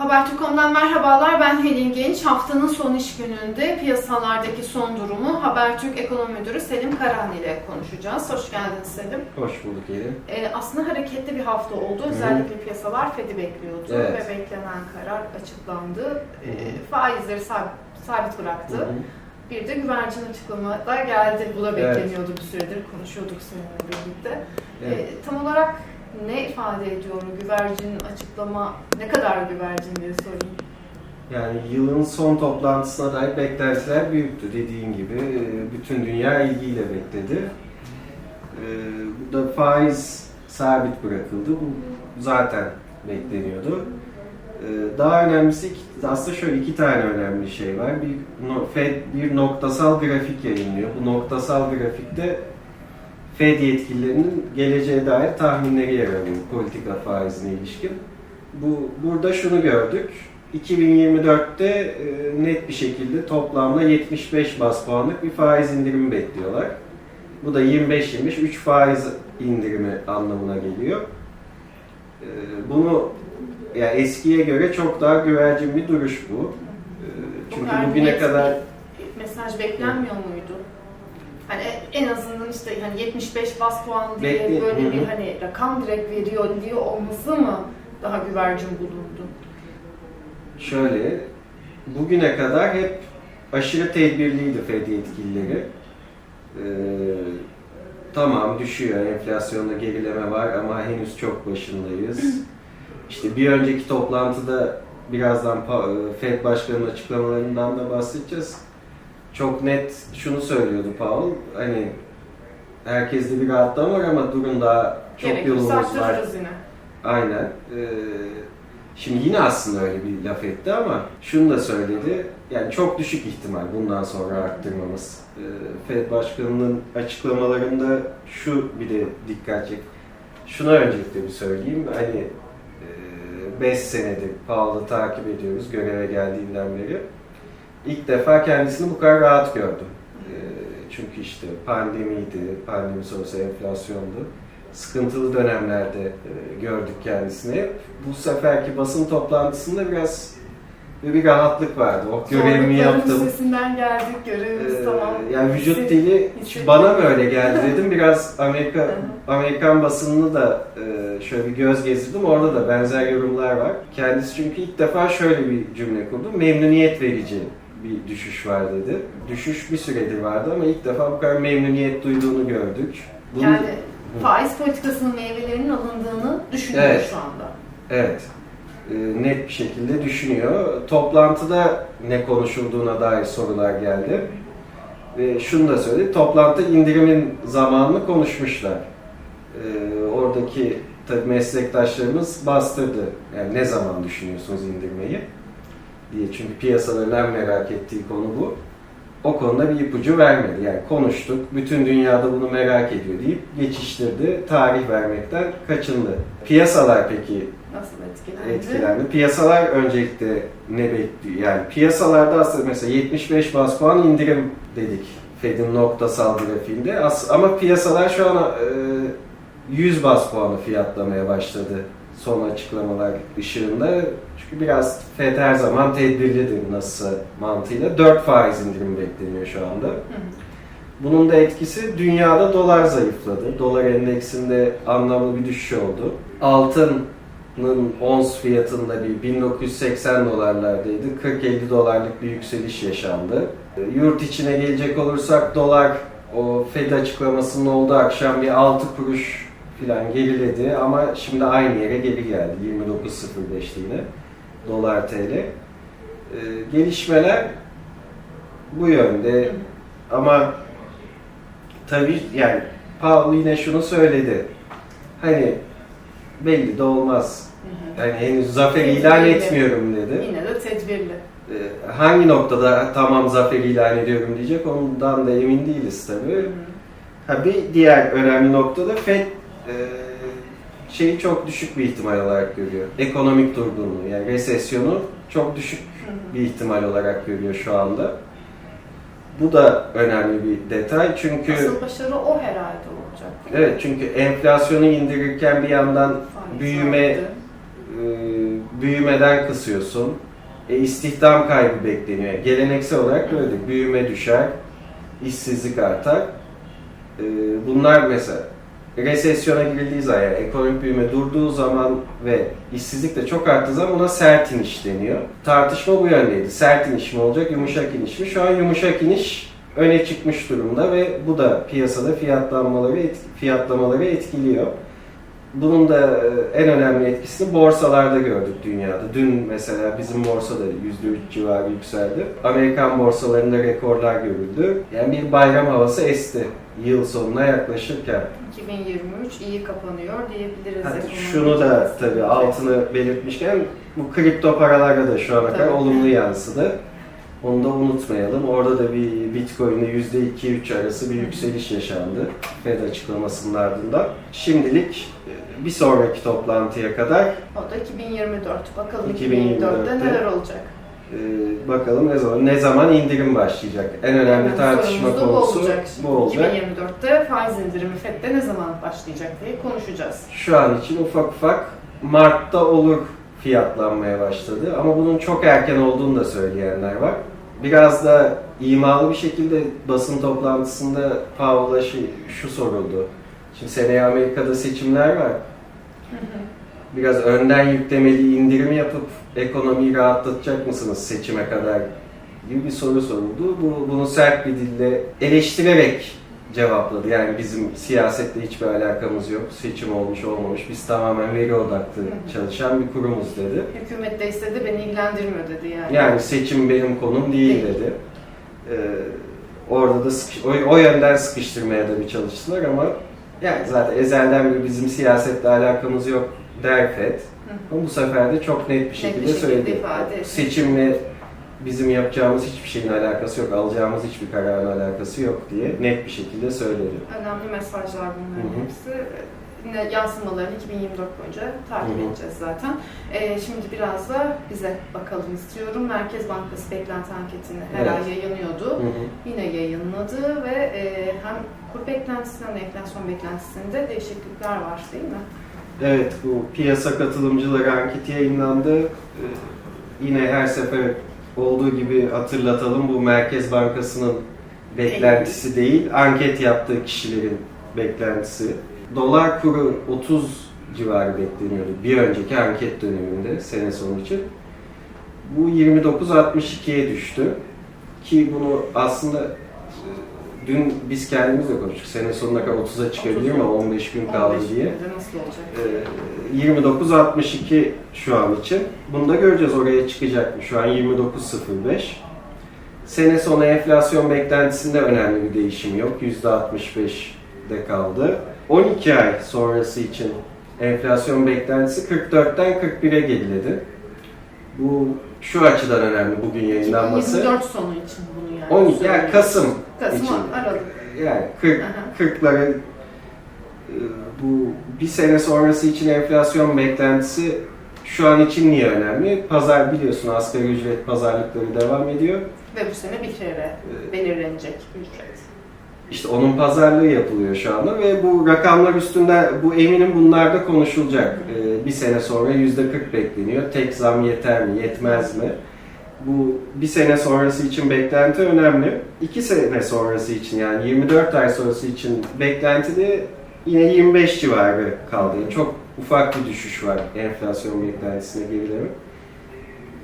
Habertürk.com'dan merhabalar. Ben Helin Genç. Haftanın son iş gününde piyasalardaki son durumu Habertürk Ekonomi Müdürü Selim Karahan ile konuşacağız. Hoş geldin Selim. Hoş bulduk Elin. Ee, aslında hareketli bir hafta oldu. Hı. Özellikle piyasalar Fed'i bekliyordu Evet. ve beklenen karar açıklandı. Ee, faizleri sabit, sabit bıraktı. Hı. Bir de güvercin açıklamalar geldi. Bu da Evet. bekleniyordu bir süredir. Konuşuyorduk seninle birlikte. Evet. Ee, tam olarak ne ifade ediyor güvercin açıklama? Ne kadar güvercin diye sorayım. Yani yılın son toplantısına dair beklentiler büyüktü dediğin gibi. Ee, Bütün dünya ilgiyle bekledi. Ee, Burada faiz sabit bırakıldı. Bu zaten bekleniyordu. Ee, Daha önemlisi aslında şöyle iki tane önemli şey var. Bir Fed bir noktasal grafik yayınlıyor. Bu noktasal grafikte Fed yetkililerinin geleceğe dair tahminleri yer alıyor politika faizine ilişkin. Bu burada şunu gördük. 2024'te e, net bir şekilde toplamda 75 bas puanlık bir faiz indirimi bekliyorlar. Bu da 25-25 3 faiz indirimi anlamına geliyor. E, bunu ya eskiye göre çok daha güvercin bir duruş bu. E, çünkü bugüne kadar mesaj beklenmiyor muydu? Hani en azından işte hani 75 bas puan diye Bekle- böyle Hı bir hani rakam direkt veriyor diye olması mı daha güvercin bulundu? Şöyle, bugüne kadar hep aşırı tedbirliydi Fed yetkilileri. Ee, tamam düşüyor, enflasyonda gerileme var ama henüz çok başındayız. İşte bir önceki toplantıda birazdan Pa- Fed Başkanı'nın açıklamalarından da bahsedeceğiz. Çok net şunu söylüyordu Powell, hani herkeste bir rahatlama var ama durun daha çok Gerekirse yolumuz var. arttırırız yine. Aynen. Ee, şimdi yine aslında öyle bir laf etti ama şunu da söyledi. Yani çok düşük ihtimal bundan sonra arttırmamız. Ee, Fed Başkanı'nın açıklamalarında şu bir de dikkat çek. Şuna öncelikle bir söyleyeyim. Hani 5 senedir Powell'ı takip ediyoruz göreve geldiğinden beri. İlk defa kendisini bu kadar rahat gördüm. Ee, çünkü işte pandemiydi, pandemi sonrası enflasyondu sıkıntılı dönemlerde e, gördük kendisini. Bu seferki basın toplantısında biraz bir, bir rahatlık vardı. O görevimi yaptım. üstesinden geldik, görevimiz Ee, tamam. yani vücut Hisset- dili hissettim. bana mı öyle geldi dedim. Biraz Amerika Amerikan basınını da e, şöyle bir göz gezdirdim. Orada da benzer yorumlar var. Kendisi çünkü ilk defa şöyle bir cümle kurdu. Memnuniyet verici bir düşüş var dedi. Düşüş bir süredir vardı ama ilk defa bu kadar memnuniyet duyduğunu gördük. Bunu- Yani faiz politikasının meyvelerinin alındığını düşünüyor Evet. şu anda. Evet. Ee, net bir şekilde düşünüyor. Toplantıda ne konuşulduğuna dair sorular geldi. Ve şunu da söyledi. Toplantı indirimin zamanını konuşmuşlar. Ee, oradaki tabii meslektaşlarımız bastırdı. Yani ne zaman düşünüyorsunuz indirmeyi? Diye. Çünkü piyasaların en merak ettiği konu bu. O konuda bir ipucu vermedi. Yani konuştuk, bütün dünyada bunu merak ediyor deyip geçiştirdi. Tarih vermekten kaçındı. Piyasalar peki Nasıl etkilendi? etkilendi. Piyasalar öncelikle ne bekliyor? Yani piyasalarda aslında mesela 75 bas puan indirim dedik Fed'in noktasal grafiğinde. As ama piyasalar şu an e, 100 bas puanı fiyatlamaya başladı son açıklamalar ışığında. Çünkü biraz Fed her zaman tedbirlidir nasıl mantığıyla. 4 faiz indirim bekleniyor şu anda. Hı. Bunun da etkisi dünyada dolar zayıfladı. Dolar endeksinde anlamlı bir düşüş oldu. Altının ons fiyatında bir 1980 dolarlardaydı. 40-50 dolarlık bir yükseliş yaşandı. Yurt içine gelecek olursak dolar o Fed açıklamasının olduğu akşam bir 6 kuruş falan geriledi ama şimdi aynı yere geri geldi. 29.05'te yine dolar TL. E, gelişmeler bu yönde ama tabii yani Paul yine şunu söyledi. Hani belli de olmaz. Hı hı. Yani henüz zafer ilan etmiyorum dedi. Yine de tedbirli. Ee, Hangi noktada tamam zafer ilan ediyorum diyecek ondan da emin değiliz Hı tabii. hı. Ha bir diğer önemli noktada Fed e, şeyi çok düşük bir ihtimal olarak görüyor. Ekonomik durgunluğu yani resesyonu çok düşük bir ihtimal olarak görüyor şu anda. Bu da önemli bir detay çünkü Asıl başarı o herhalde olacak. evet çünkü enflasyonu indirirken bir yandan Faiz büyüme e, büyümeden kısıyorsun. E, istihdam kaybı bekleniyor. Geleneksel olarak böyle büyüme düşer, işsizlik artar. E, bunlar mesela resesyona girildiği zaman, yani ekonomik büyüme durduğu zaman ve işsizlik de çok arttığı zaman buna sert iniş deniyor. Tartışma bu yöndeydi. Sert iniş mi olacak, yumuşak iniş mi? Şu an yumuşak iniş öne çıkmış durumda ve bu da piyasada fiyatlanmaları, fiyatlamaları etkiliyor. Bunun da e, en önemli etkisini borsalarda gördük dünyada. Dün mesela bizim borsa da %3 civarı yükseldi. Amerikan borsalarında rekorlar görüldü. Yani bir bayram havası esti yıl sonuna yaklaşırken. 2023 iyi kapanıyor diyebiliriz. Ekonomi şunu da tabii altını belirtmişken bu kripto paralara da şu ana kadar Tabii. olumlu yansıdı. Onu da unutmayalım. Orada da bir Bitcoin'de %2-3 arası bir yükseliş yaşandı Fed açıklamasının ardından. Şimdilik e, bir sonraki toplantıya kadar O da 2024. Bakalım 2024'te 2024'te neler olacak? E, bakalım ne zaman ne zaman indirim başlayacak. En önemli Yani tartışma da bu konusu olacak. bu olacak. 2024'te faiz indirimi FED'de ne zaman başlayacak diye konuşacağız. Şu an için ufak ufak Mart'ta olur fiyatlanmaya başladı. Ama bunun çok erken olduğunu da söyleyenler var. Biraz da imalı bir şekilde basın toplantısında Powell'a şey, şu soruldu. Şimdi seneye Amerika'da seçimler var. Biraz önden yüklemeli indirim yapıp ekonomiyi rahatlatacak mısınız seçime kadar gibi bir soru soruldu. Bu, bunu sert bir dille eleştirerek cevapladı. Yani bizim siyasetle hiçbir alakamız yok. Seçim olmuş olmamış. Biz tamamen veri odaklı çalışan bir kurumuz dedi. Hükümet de istedi beni ilgilendirmiyor dedi yani. Yani seçim benim konum değil Değil. dedi. Ee, orada da sıkış- o, o yönden sıkıştırmaya da bir çalıştılar ama yani zaten ezelden beri bizim siyasetle alakamız yok der FED. Hı. Ama bu sefer de çok net bir şekilde, şekilde söyledi. ifade etti. Seçimle bizim yapacağımız hiçbir şeyin alakası yok, alacağımız hiçbir kararın alakası yok diye net bir şekilde söyledi. Önemli mesajlar bunların Hı hı. hepsi. Yine yansımalarını 2024 boyunca takip Hı hı. edeceğiz zaten. Ee, şimdi biraz da bize bakalım istiyorum. Merkez Bankası beklenti anketini her Evet. ay yayınlıyordu. Hı hı. Yine yayınladı ve e, hem kur beklentisinde hem de enflasyon beklentisinde değişiklikler var değil mi? Evet, bu piyasa katılımcıları anketi yayınlandı. Ee, yine her sefer olduğu gibi hatırlatalım, bu Merkez Bankası'nın beklentisi değil, anket yaptığı kişilerin beklentisi. Dolar kuru 30 civarı bekleniyordu bir önceki anket döneminde sene sonu için. Bu 29.62'ye düştü. Ki bunu aslında dün biz kendimiz de konuştuk. Sene sonuna kadar 30'a çıkabilir mi? 15 gün kaldı 15 diye. nasıl olacak? Ee, 29.62 şu an için. Bunu da göreceğiz oraya çıkacak mı? Şu an 29.05. Sene sonu enflasyon beklentisinde önemli bir değişim yok. %65'de kaldı. 12 ay sonrası için enflasyon beklentisi 44'ten 41'e geriledi. Bu şu açıdan önemli bugün yayınlanması. 2024 sonu için bunu. 12 yani. Kasım Kasım için. Aralık. Yani 40 Aha. 40'ların e, bu bir sene sonrası için enflasyon beklentisi şu an için niye önemli? Pazar biliyorsun asgari ücret pazarlıkları devam ediyor. Ve bu sene bir kere belirlenecek ücret. İşte onun pazarlığı yapılıyor şu anda ve bu rakamlar üstünde bu eminim bunlarda konuşulacak. E, Bir sene sonra yüzde 40 bekleniyor. Tek zam yeter mi, yetmez mi? Bu bir sene sonrası için beklenti önemli. İki sene sonrası için yani 24 ay sonrası için beklenti de yine 25 civarı kaldı. Yani çok ufak bir düşüş var enflasyon beklentisine gerileme.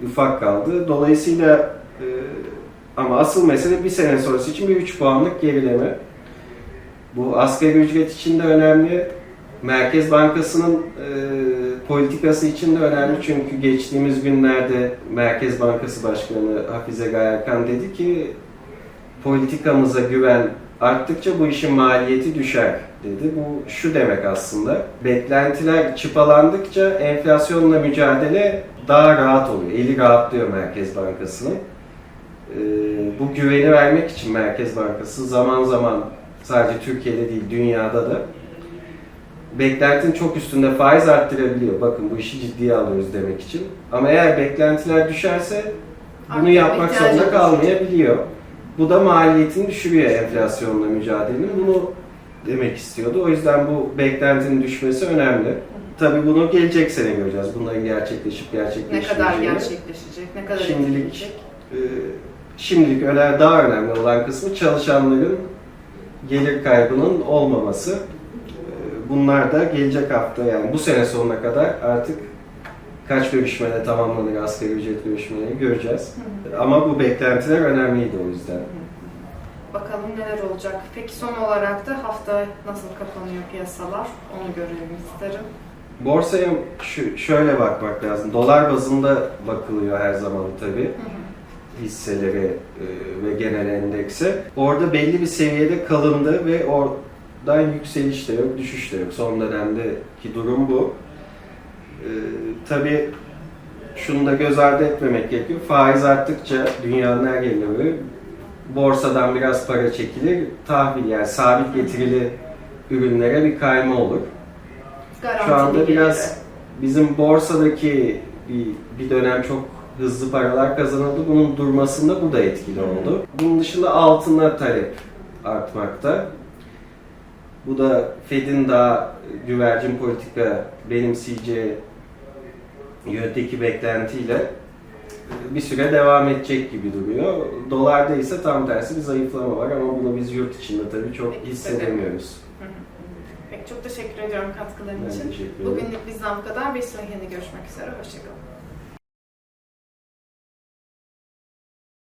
Ufak kaldı. Dolayısıyla e, ama asıl mesele bir sene sonrası için bir 3 puanlık gerileme. Bu asgari ücret için de önemli. Merkez Bankası'nın e, politikası için de önemli çünkü geçtiğimiz günlerde Merkez Bankası Başkanı Hafize Gaye Erkan dedi ki politikamıza güven arttıkça bu işin maliyeti düşer dedi. Bu şu demek aslında. Beklentiler çıpalandıkça enflasyonla mücadele daha rahat oluyor. Eli rahatlıyor Merkez Bankası'nın. Ee, bu güveni vermek için Merkez Bankası zaman zaman sadece Türkiye'de değil dünyada da beklentinin çok üstünde faiz arttırabiliyor. Bakın bu işi ciddiye alıyoruz demek için. Ama eğer beklentiler düşerse bunu Arttırma yapmak zorunda kalmayabiliyor. Bu da maliyetini düşürüyor enflasyonla mücadelenin. Bunu demek istiyordu. O yüzden bu beklentinin düşmesi önemli. tabii bunu gelecek sene göreceğiz. Bunların gerçekleşip Ne gerçekleşmeyeceğini. kadar gerçekleşecek, ne kadar Şimdilik-? Ee, şimdilik öyle daha önemli olan kısmı çalışanların gelir kaybının olmaması. Bunlar da gelecek hafta yani bu sene sonuna kadar artık kaç görüşmede tamamlanır asgari ücret görüşmeleri göreceğiz. Hı hı. Ama bu beklentiler önemliydi o yüzden. Bakalım neler olacak. Peki son olarak da hafta nasıl kapanıyor piyasalar? Onu görelim isterim. Borsaya şu, şöyle bakmak lazım. Dolar bazında bakılıyor her zaman tabii. Hı hı. hisseleri e, ve genel endekse. Orada belli bir seviyede kalındı ve oradan yükseliş de yok, düşüş de yok. Son dönemdeki durum bu. E, tabii şunu da göz ardı etmemek gerekiyor. Faiz arttıkça dünyanın her yerinde böyle borsadan biraz para çekilir. Tahvil yani sabit getirili ürünlere bir kayma olur. Garantili Şu anda biraz bizim borsadaki bir, bir dönem çok hızlı paralar kazanıldı. Bunun durmasında bu da etkili oldu. Bunun dışında altına talep artmakta. Bu da Fed'in daha güvercin politika benimseyeceği yöndeki beklentiyle e, bir süre devam edecek gibi duruyor. Dolarda ise tam tersi bir zayıflama var ama bunu biz yurt içinde tabii çok hissedemiyoruz. Peki çok teşekkür ediyorum katkıların Ben için. Bugünlük bizden bu kadar. Bir sonraki görüşmek üzere. Hoşçakalın.